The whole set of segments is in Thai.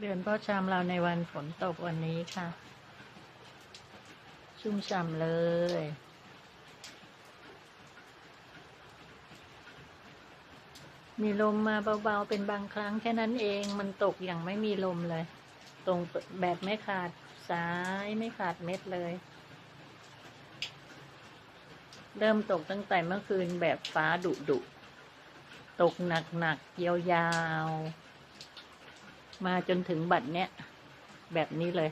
เดือนพ่อชามเราในวันฝนตกวันนี้ค่ะ ชุ่มฉ่ำเลย มีลมมาเบาๆ เป็นบางครั้งแค่นั้นเอง มันตกอย่างไม่มีลมเลย ตรงแบบไม่ขาดสายไม่ขาดเม็ดเลย เริ่มตกตั้งแต่เมื่อคืนแบบฟ้าดุดุตกหนักๆยาวๆ มาจนถึงบัดเนี้ยแบบนี้เลย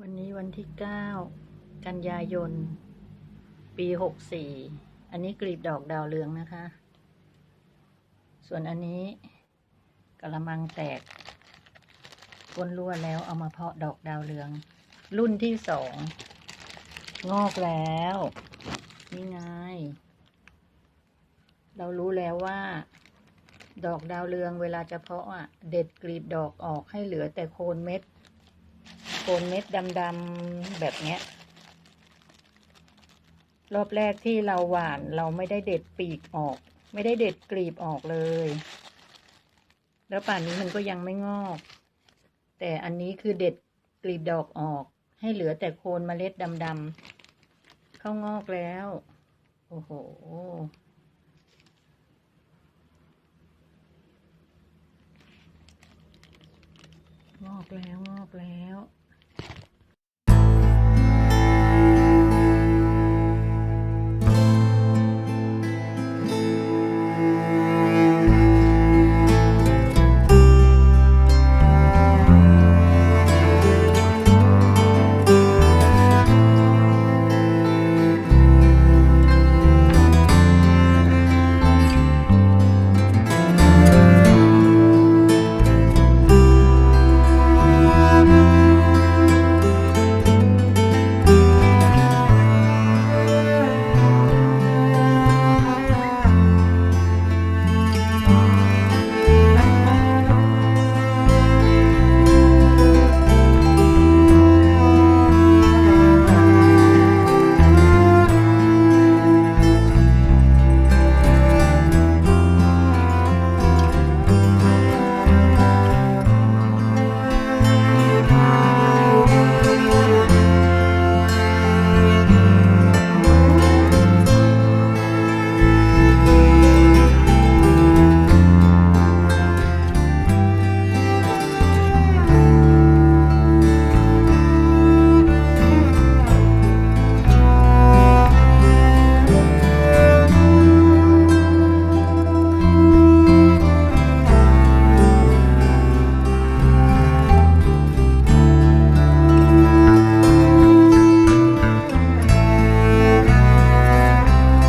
วันนี้วันที่เก้ากันยายน ปีหกสี่อันนี้กลีบดอกดาวเรืองนะคะ ส่วนอันนี้กระมังแตกก้นรั่วแล้วเอามาเพาะดอกดาวเรือง รุ่นที่สอง งอกแล้ว นี่ไง เรารู้แล้วว่า ดอกดาวเรืองเวลาจะเพาะอะ เด็ดกลีบดอกออกให้เหลือแต่โคนเม็ด โคนเม็ดดำๆแบบเนี้ย รอบแรกที่เราหว่านเราไม่ได้เด็ดปีกออก ไม่ได้เด็ดกลีบออกเลย แล้วป่านนี้มันก็ยังไม่งอก แต่อันนี้คือเด็ดกลีบดอกออก ให้เหลือแต่โคนเมล็ดดำๆเข้างอกแล้ว โอ้โห งอกแล้วงอกแล้ว